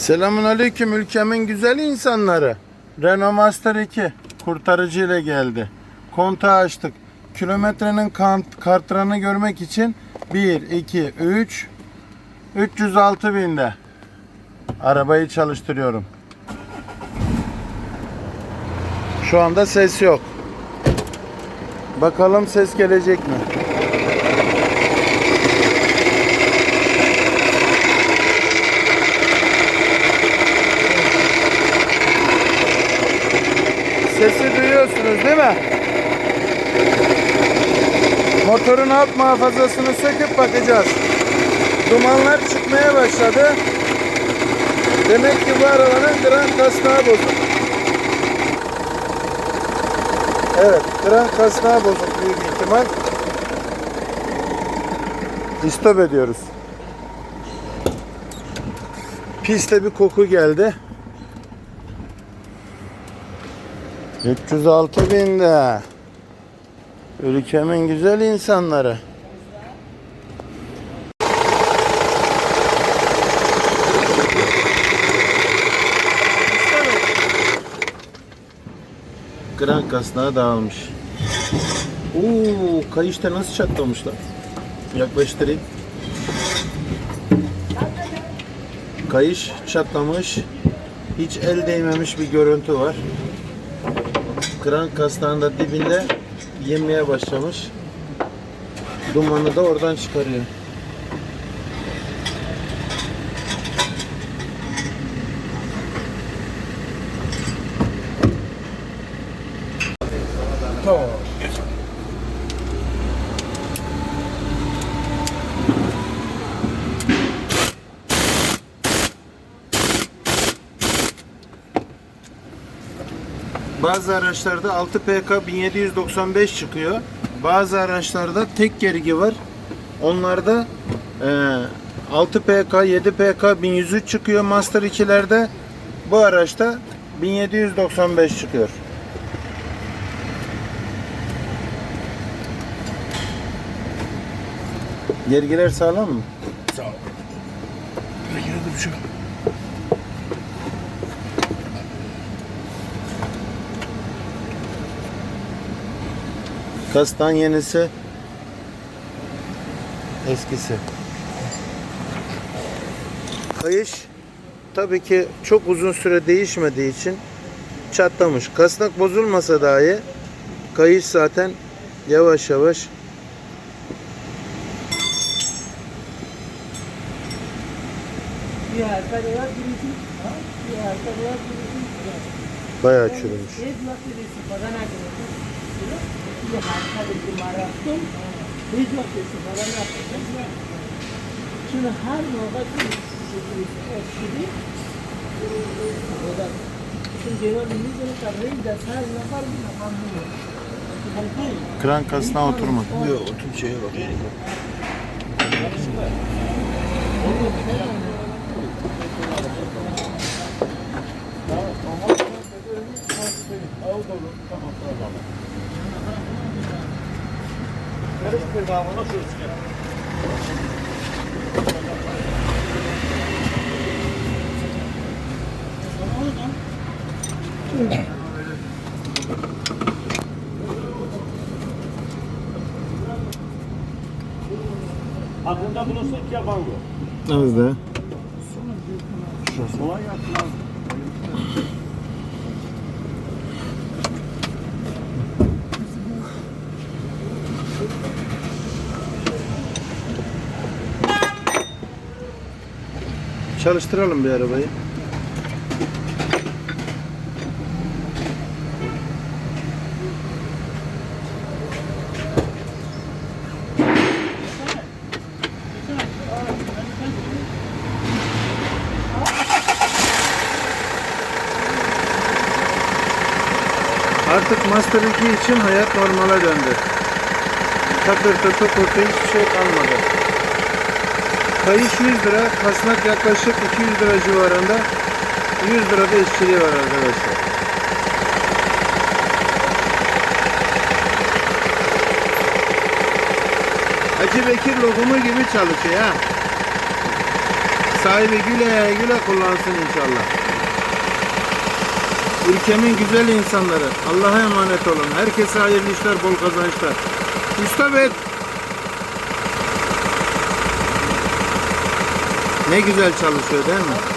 Selamun aleyküm ülkemin güzel insanları. Renault Master 2 kurtarıcı ile geldi. Kontağı açtık. Kilometrenin kant, kartlarını görmek için 1, 2, 3, 306 binde. Arabayı çalıştırıyorum. Şu anda ses yok. Bakalım ses gelecek mi? Duyuyorsunuz değil mi? Motorun alt muhafazasını söküp bakacağız. Dumanlar çıkmaya başladı. Demek ki bu arabanın kran kasnağı bozuk. Evet, kran kasnağı bozuk büyük ihtimal. İstop ediyoruz. Piste bir koku geldi. 306 binde. Ülkemin güzel insanları. Kran kasnağı dağılmış. Oo, kayışta nasıl çatlamışlar? Yaklaştırayım. Kayış çatlamış. Hiç el değmemiş bir görüntü var. Kran kasnağın da dibinde yemeye başlamış. Dumanı da oradan çıkarıyor. Tamam. Bazı araçlarda 6 PK 1795 çıkıyor. Bazı araçlarda tek gergi var. Onlarda e, 6 PK 7 PK 1103 çıkıyor Master 2'lerde. Bu araçta 1795 çıkıyor. Gergiler sağlam mı? Sağ ol. Yine de bir şey yok. Kastan yenisi eskisi. Kayış tabii ki çok uzun süre değişmediği için çatlamış. Kasnak bozulmasa dahi kayış zaten yavaş yavaş bayağı çürümüş. Bizi harikadaki maraton biz noktası falan yapacağız. Şimdi her nova eskidi o da Kran kasına oturmadı. Yok otur şeye bak. Tamam, tamam. Aklında bulunsun ki yapan bu. Nerede? Kolay gelsin abi. Çalıştıralım bir arabayı. Artık Master 2 için hayat normale döndü. Takırtı tıkırtı hiçbir şey kalmadı. Kayış 100 lira, kasnak yaklaşık 200 lira civarında. 100 lira da işçiliği var arkadaşlar. Hacı Bekir lokumu gibi çalışıyor ha. Sahibi güle güle kullansın inşallah. Ülkemin güzel insanları. Allah'a emanet olun. Herkese hayırlı işler, bol kazançlar. Usta Ne güzel çalışıyor değil mi?